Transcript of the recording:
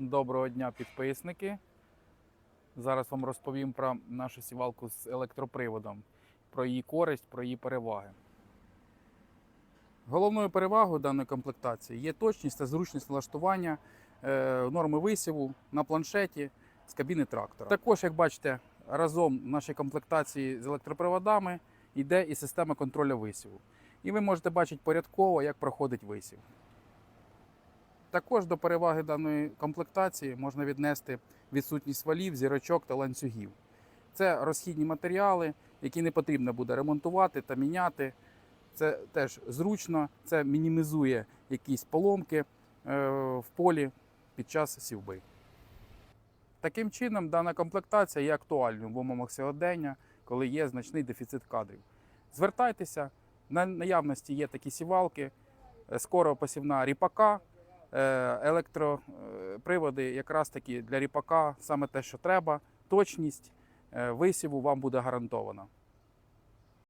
Доброго дня, підписники. Зараз вам розповім про нашу сівалку з електроприводом, про її користь, про її переваги. Головною перевагою даної комплектації є точність та зручність налаштування е, норми висіву на планшеті з кабіни трактора. Також, як бачите, разом в нашій комплектації з електроприводами йде і система контролю висіву. І ви можете бачити порядково, як проходить висів. Також до переваги даної комплектації можна віднести відсутність валів, зірочок та ланцюгів. Це розхідні матеріали, які не потрібно буде ремонтувати та міняти. Це теж зручно, це мінімізує якісь поломки е, в полі під час сівби. Таким чином, дана комплектація є актуальною в умовах сьогодення, коли є значний дефіцит кадрів. Звертайтеся, на наявності є такі сівалки, е, скоро посівна ріпака, електроприводи якраз таки для ріпака саме те, що треба, точність е, висіву вам буде гарантована.